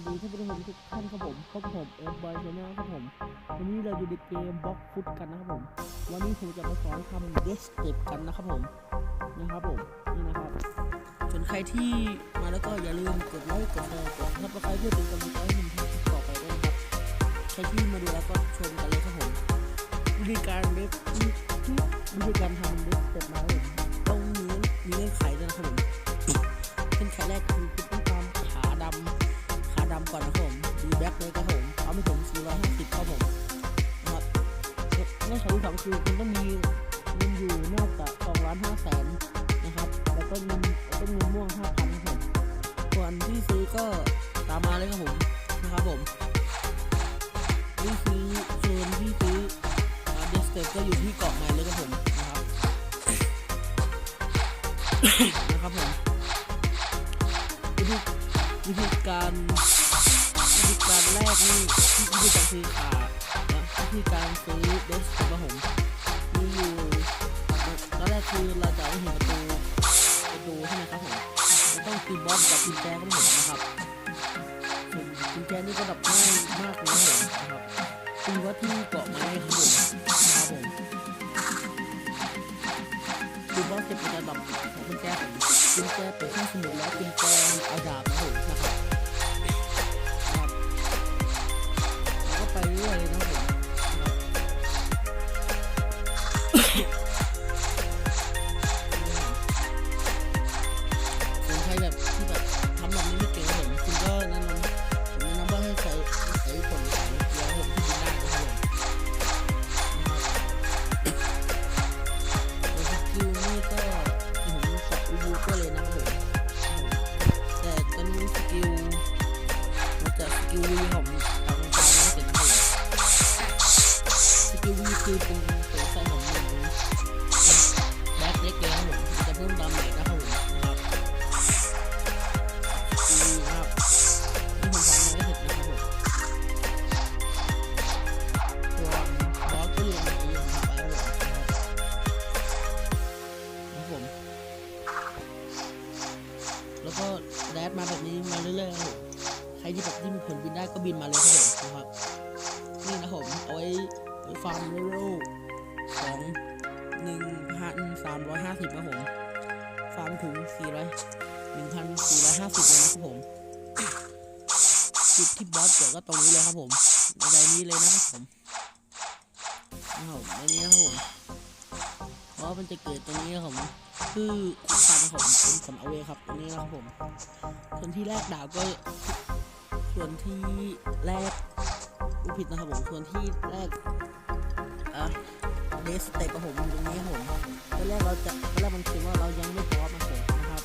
วัสดีท่านผู้ชมทุกท่านครับผมพบกับผมเอฟบอยชาแนลครับผม วันนี้เราอยู่ในเกมบล็อกฟุตกันนะครับผม วันนี้ผมจะมาสอนทำเดสเต็ปกันนะครับผม นะครับผม นี่นะครับ ส่วนใครที่มาแล้วก็อย่าลืมกดไลค์กดแชร์กดซับสไครต์เพื่อเป็นกำลังใจให้ผมทำคลิปต่อไปด้วยนะครับ ใครที่มาดูแล้วก็ชมกันเลยครับผม วิธีการเดสวิธีการทำเดสเต็ปนะครับ ก่อนนะครับผมดีแบ็คเลยครับผมเอาไม่ถึง450ครับผมนะครับเงื่อนไขที่สองคือคุณต้องมีเงินอยู่นอกจาก2ล้าน5แสนนะครับแล้วก็เงินแล้วก็เงินม่วง5,000ครับผมส่วนที่ซื้อก็ตามมาเลยครับผมนะครับผมที่ซื้อส่วนที่ซื้อเดสเตก็อยู่ที่เกาะใหม่เลยครับผมนะครับนะครับผมวิธีการ แรกนี่วิธีการซื้อขานะวิธีการซื้อเดสครับผมมีอยู่ตอนแรกคือเราจะเอาเห็นประตูประตูใช่ไหมครับผมเราต้องตีบอสกับกุญแจครับผมนะครับกุญแจนี่ก็ดับง่ายมากเลยครับผมนะครับตีบอสที่เกาะไม้ครับผมนะครับผมตีบอสเสร็จมันจะดับของกุญแจผมกุญแจเปิดห้องสมุดแล้วกุญแจ ที่แบบที่มีผลบินได้ก็บินมาเลยครับผมนะครับ นี่นะผมเอาไว้ฟาร์มเลเวลของหนึ่งพันสามร้อยห้าสิบครับผม ฟาร์มถึงสี่ร้อยหนึ่งพันสี่ร้อยห้าสิบเลยนะครับผมจุดที่บอสเกิดก็ตรงนี้เลยครับผมในใดนี้เลยนะครับผมนะครับผมในนี้นะครับผมเพราะมันจะเกิดตรงนี้ครับผมคือคุกคันครับผมเป็นสันเอาเวครับตรงนี้นะครับผมส่วนที่แรกดาวก็ วนที่แรกอุผิดนะครับผมส่วนที่แรกอะเดสเตปครับผมตรงนี้ผมตอนแรกเราจะตอนแรกมันเขียนว่าเรายังไม่พร้อมนะผมนะครับ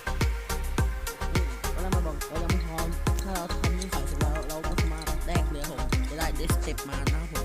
ตอนแรกมันบอกเรายังไม่พร้อมถ้าเราทำนี่ใส่เสร็จแล้วเราก็สามารถแรกเลยผมจะได้เดสเตปมานะครับผม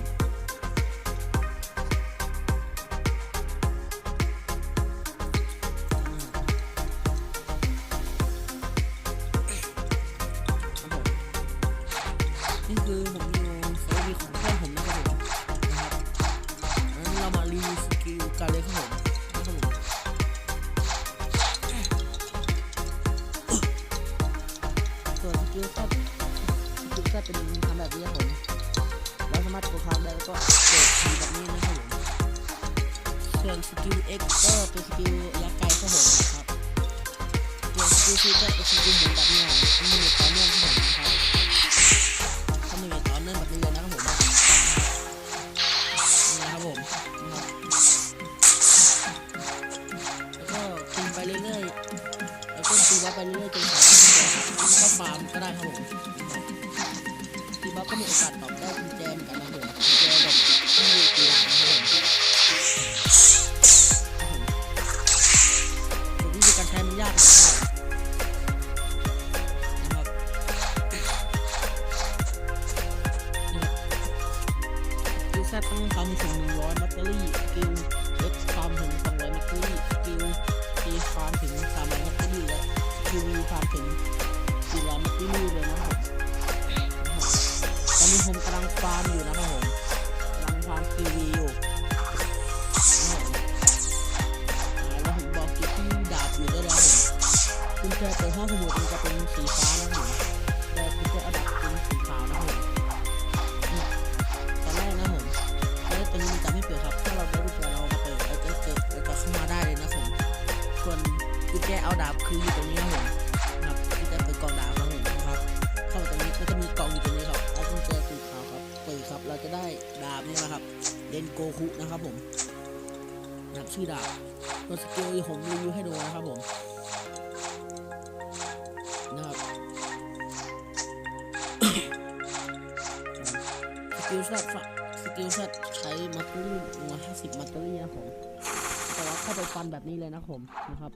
แบบนี้ครับผมเราสามารถกดค้างได้แล้วก็เกิดทีแบบนี้นะครับผมส่วนสกิล X ก็เป็นสกิลระยะไกลครับผมนะครับส่วนสกิลซีก็เป็นสกิลหมุนแบบนี้ครับมีต่อเนื่องครับผมนะครับถ้ามีต่อเนื่องแบบนี้เลยนะครับผมนะครับผมแล้วก็ตีไปเรื่อยๆแล้วก็ตีบัฟไปเรื่อยๆจนถึงก็ฟาร์มก็ได้ครับผม มีโอกาสตอบได้กุญแจเหมือนกันนะผมกุญแจแบบที่ตีหลังนะครับผมส่วนวิธีการใช้มันยากหน่อยนะครับสกิลแซดต้องทำถึง100แบตเตอรี่กิลเอ็กฟามถึง200แบตเตอรี่กิลซีฟามถึง300แบตเตอรี่และสกิวีฟามถึง400แบตเตอรี่เลยนะครับ นี้ผมกำลังฟาร์มอยู่นะครับผมกำลังฟาร์มทีวีอยู่แล้วผมบอกที่ดาบอยู่ได้แล้วผมคุณแจะเปิดห้องสมุดมันจะเป็นสีฟ้านะครับผมแต่คุณแจะเอาดับเป็นสีขาวนะครับตอนแรกนะผมแล้วตอนนี้มันจะไม่เปิดครับถ้าเราได้กุญแจเรามาเปิดเราจะเกิดเราจะเข้ามาได้เลยนะผมส่วนคุณแจเอาดาบคืออยู่ตรงนี้นะผมครับกุญแจเปิดกล่องดาบมาหนึ่งนะครับเข้าาตรงนี้ก็จะมีกล่องอยู่ตรงนี้ จะได้ดาบนี่นะครับผมนโกคุนะครับผมนะชื่อดาบตัวสกิลผมรีวิวให้ดูนะครับผมนะครับสกิลช็อตสกิลช็อตใช้มัตเตอรี่หนึ่งห้าสิบมัตเตอรี่นะผมแต่ว่าเข้าไปฟันแบบนี้เลยนะครับผมนะครับ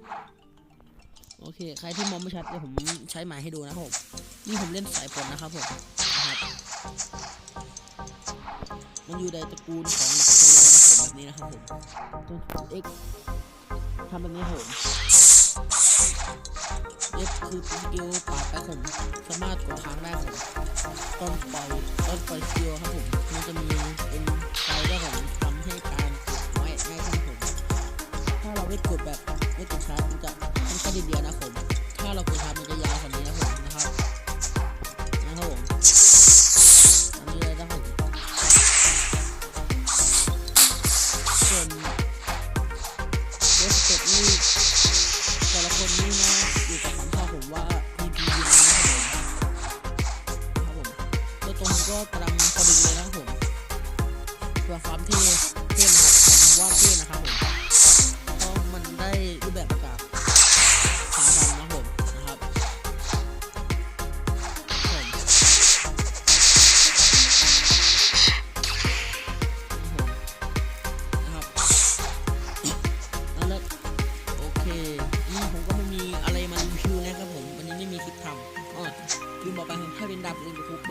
โอเค ใครที่มองไม่ชัดเดี๋ยวผมใช้หมายให้ดูนะครับผมนี่ผมเล่นสายฝนนะครับผมนะครับ มันอยู่ในตระกูลของดักโซโลนะครับผมแบบนี้นะครับผมตัวเอ็กทำแบบนี้ครับผมเอฟคือสกิลปาดไปผมสามารถกดค้างได้ผมตอนปล่อยตอนปล่อยสกิลครับผมมันจะมีเป็นไฟได้ผมทำให้การกดไว้ง่ายขึ้นผมถ้าเราไม่กดแบบ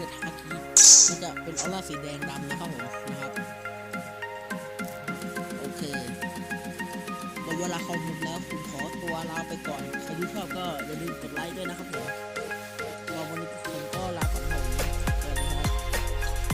กเปิดทักทีมันจะเป็นออร่าสีแดงดำนะครับผมนะครับ โอเคหมดเวลาขอมมุมแล้ว ผมขอตัวลาไปก่อน ใครที่ชอบก็อย่าลืมกดไลค์ด้วยนะครับผม